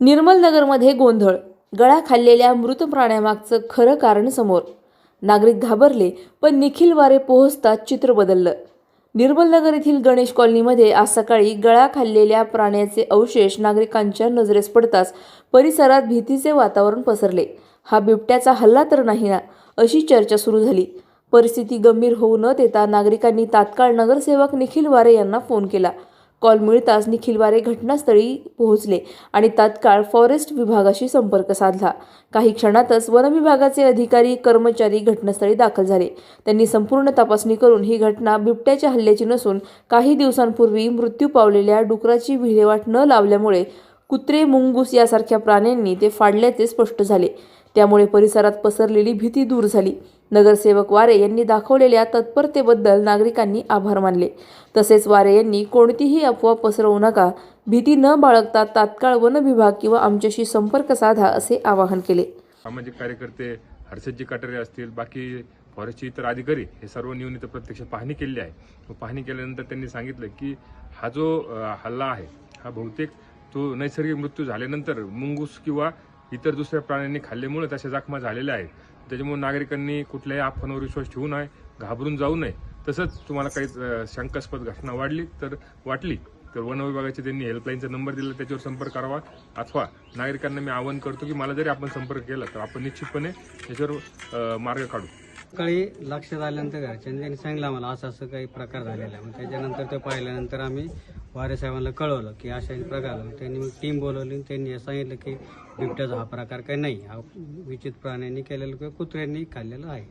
निर्मलनगरमध्ये गोंधळ. गळा खाल्लेल्या मृत प्राण्यामागचं खरं कारण समोर. नागरिक घाबरले पण निखिल वारे पोहोचताच चित्र बदललं. निर्मलनगर येथील गणेश कॉलनीमध्ये आज सकाळी गळा खाल्लेल्या प्राण्याचे अवशेष नागरिकांच्या नजरेस पडताच परिसरात भीतीचे वातावरण पसरले. हा बिबट्याचा हल्ला तर नाही ना अशी चर्चा सुरू झाली. परिस्थिती गंभीर होऊ न देता नागरिकांनी तात्काळ नगरसेवक निखिल वारे यांना फोन केला. कॉल मिळताच निखिल वारे घटनास्थळी पोहोचले आणि तात्काळ फॉरेस्ट विभागाशी संपर्क साधला. काही क्षणातच वन विभागाचे अधिकारी कर्मचारी घटनास्थळी दाखल झाले. त्यांनी संपूर्ण तपासणी करून ही घटना बिबट्याच्या हल्ल्याची नसून काही दिवसांपूर्वी मृत्यू पावलेल्या डुकराची विल्हेवाट न लावल्यामुळे कुत्रे मुंगूस यासारख्या प्राण्यांनी ते फाडल्याचे स्पष्ट झाले. त्यामुळे परिसरात पसरलेली भीती दूर झाली. नगरसेवक वारे यांनी दाखवलेल्या तत्परतेबद्दल नागरिकांनी आभार मानले. तसेच वारे यांनी कोणतीही अफवा पसरवू नका भीती न बाळगता तात्काळ वन विभाग किंवा आमच्याशी संपर्क साधा असे आवाहन केले. सामाजिक कार्यकर्ते हर्षदजी कटारे असतील बाकी फॉरेस्टचे इतर अधिकारी हे सर्व येऊन इथं प्रत्यक्ष पाहणी केली आहे. व पाहणी केल्यानंतर त्यांनी सांगितलं की हा जो हल्ला आहे हा बहुतेक तो नैसर्गिक मृत्यू झाल्यानंतर मुंगूस किंवा इतर दुसऱ्या प्राण्यांनी खाल्ल्यामुळे तशा जखमा झालेल्या आहेत. त्याच्यामुळे नागरिकांनी कुठल्याही अफवांवर विश्वास ठेवू नये घाबरून जाऊ नये. तसंच तुम्हाला काही शंकास्पद घटना वाढली तर वाटली तर वन विभागाचे त्यांनी हेल्पलाईनचा नंबर दिला त्याच्यावर संपर्क करावा. अथवा नागरिकांना मी आवाहन करतो की मला जरी आपण संपर्क केला तर आपण निश्चितपणे त्याच्यावर मार्ग काढू. सकाळी लक्षात आल्यानंतर घरच्यांनी त्यांनी सांगितलं आम्हाला असं असं काही प्रकार झालेला आहे. मग त्याच्यानंतर ते पाहिल्यानंतर आम्ही वारे साहेबांना कळवलं की अशा प्रकार त्यांनी मग टीम बोलवली त्यांनी सांगितलं की बिबट्याचा हा प्रकार काही नाही. हा विचित प्राण्यांनी केलेलं किंवा कुत्र्यांनी खाल्लेलं आहे.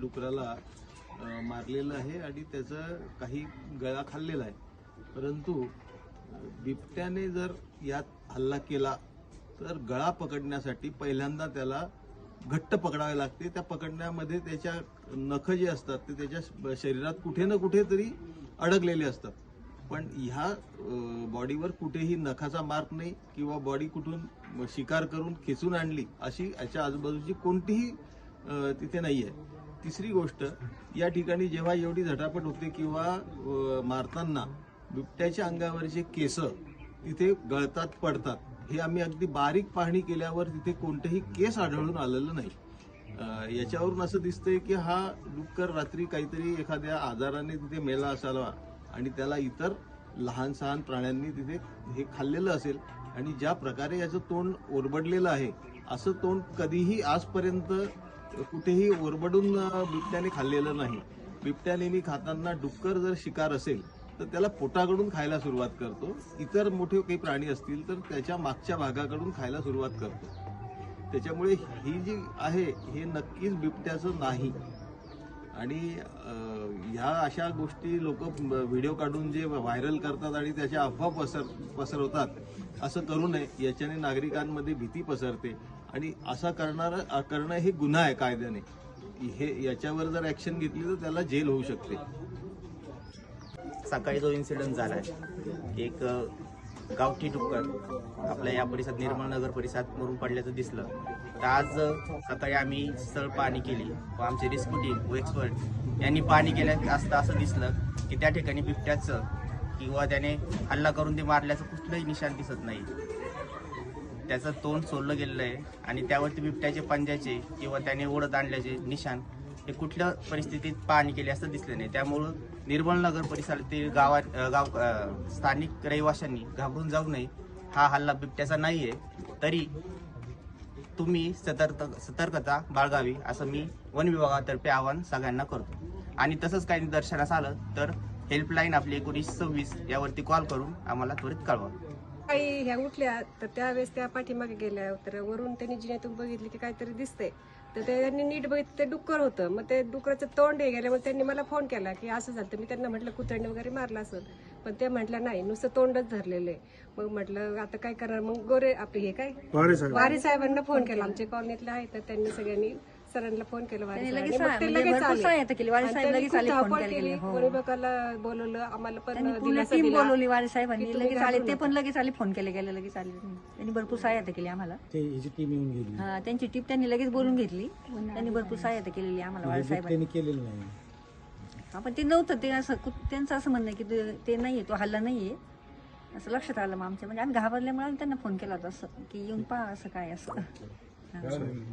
डुकराला मारलेलं आहे आणि त्याचं काही गळा खाल्लेला आहे. परंतु बिबट्याने जर यात हल्ला केला तर गळा पकडण्यासाठी पहिल्यांदा त्याला घट्ट पकडावे लागते. त्या पकडण्यामध्ये त्याच्या नख जे असतात ते त्याच्या शरीरात कुठे ना कुठे तरी अडकलेले असतात. पण ह्या बॉडीवर कुठेही नखाचा मार्क नाही किंवा बॉडी कुठून शिकार करून खेचून आणली अशी याच्या आजूबाजूची कोणतीही तिथे नाही आहे तिसरी गोष्ट या ठिकाणी जेव्हा एवढी झटापट होते किंवा मारताना बिबट्याच्या अंगावरचे केस तिथे गळतात पडतात हे आम्ही अगदी बारीक पाहणी केल्यावर तिथे कोणतेही केस आढळून आलेलं नाही. याच्यावरून असं दिसतंय की हा डुक्कर रात्री काहीतरी एखाद्या आजाराने तिथे मेला असावा. आणि त्याला इतर लहान सहान प्राण्यांनी तिथे हे खाल्लेलं असेल. आणि ज्या प्रकारे याचं तोंड ओरबडलेलं आहे असं तोंड कधीही आजपर्यंत कुठेही ओरबडून बिबट्याने खाल्लेलं नाही. बिबट्यानेनी खाताना डुक्कर जर शिकार असेल तर त्याला पोटाकडून खायला सुरुवात करतो. इतर मोठे काही प्राणी असतील तर त्याच्या मागच्या भागाकडून खायला सुरुवात करतो. त्याच्यामुळे ही जी आहे हे नक्कीच बिबट्याचं नाही. आणि ह्या अशा गोष्टी लोक व्हिडिओ काढून जे व्हायरल करतात आणि त्याच्या अफवा पसर पसरवतात असं करू नये. याच्याने नागरिकांमध्ये भीती पसरते. आणि असं करणार करणं हे गुन्हा आहे कायद्याने. हे याच्यावर जर ॲक्शन घेतली तर त्याला जेल होऊ शकते. सकाळी जो इन्सिडेंट झाला आहे एक गावठी डुक्कर आपल्या या परिसरात निर्मळ नगर परिसरात मरून पडल्याचं दिसलं. तर आज सकाळी आम्ही स्थळ पाहणी केली. व आमचे रेस्क्यू टीम व एक्सपर्ट यांनी पाहणी केल्या असता असं दिसलं की त्या ठिकाणी बिबट्याचं किंवा त्याने हल्ला करून ते मारल्याचं कुठलंही निशाण दिसत नाही. त्याचं तोंड सोडलं गेलेलं आहे आणि त्यावरती बिबट्याचे पंजाचे किंवा त्याने ओढत आणल्याचे निशाण हे कुठल्या परिस्थितीत पाहणी केली असं दिसलं नाही. त्यामुळं निर्मल नगर परिसरातील गावात गाव अ, स्थानिक रहिवाशांनी घाबरून जाऊ नये. हा हल्ला बिबट्याचा नाही आहे तरी तुम्ही सतर्क सतर्कता बाळगावी असं मी वन विभागातर्फे आवाहन सगळ्यांना करतो. आणि तसंच काही निदर्शनास आलं तर हेल्पलाईन आपली एकोणीस सव्वीस यावरती कॉल करून आम्हाला त्वरित कळवा. काही ह्या उठल्या तर त्यावेळेस त्या पाठीमागे गेल्या तर वरून त्यांनी जिन्यातून बघितली की काहीतरी दिसतंय. तर ते त्यांनी नीट बघितलं ते डुक्कर होतं. मग ते डुकराचं तोंड हे गेल्यामुळे त्यांनी मला फोन केला की असं झालं तर मी त्यांना म्हटलं कुत्र्याने वगैरे मारलं असेल पण ते म्हटलं नाही नुसतं तोंडच धरलेलं आहे. मग म्हटलं आता काय करणार? मग गोरे आपले हे काय? वारी साहेबांना फोन केला. आमच्या कॉलनीतले आहे तर त्यांनी सगळ्यांनी सरांना फोन केला वारी लगेच म्हणजे भरपूर. सहायता केली. वारी साहेब लगेच आले, फोन केले. हो. वनविभागाला बोलवलं आम्हाला पण त्यांनी पूर्ण दिलासा टीम दिला. बोलवली वारे साहेबांनी लगेच आले ते. पण लगेच आले फोन केले गेले लगेच आले त्यांनी भरपूर सहायता केली आम्हाला टीम येऊन गेली हा त्यांची टीप त्यांनी लगेच बोलून घेतली त्यांनी भरपूर सहायता केलेली आम्हाला वारे साहेबांनी त्यांनी केलेलं नाही आपण ते नव्हतं ते असं कु- त्यांचं असं म्हणणं आहे की ते- ते नाहीये तो हल्ला नाहीये असं लक्षात आलं मग आमच्या म्हणजे आम्ही घाबरल्यामुळे आम्ही त्यांना फोन केला होता असं की येऊन पहा असं काय असं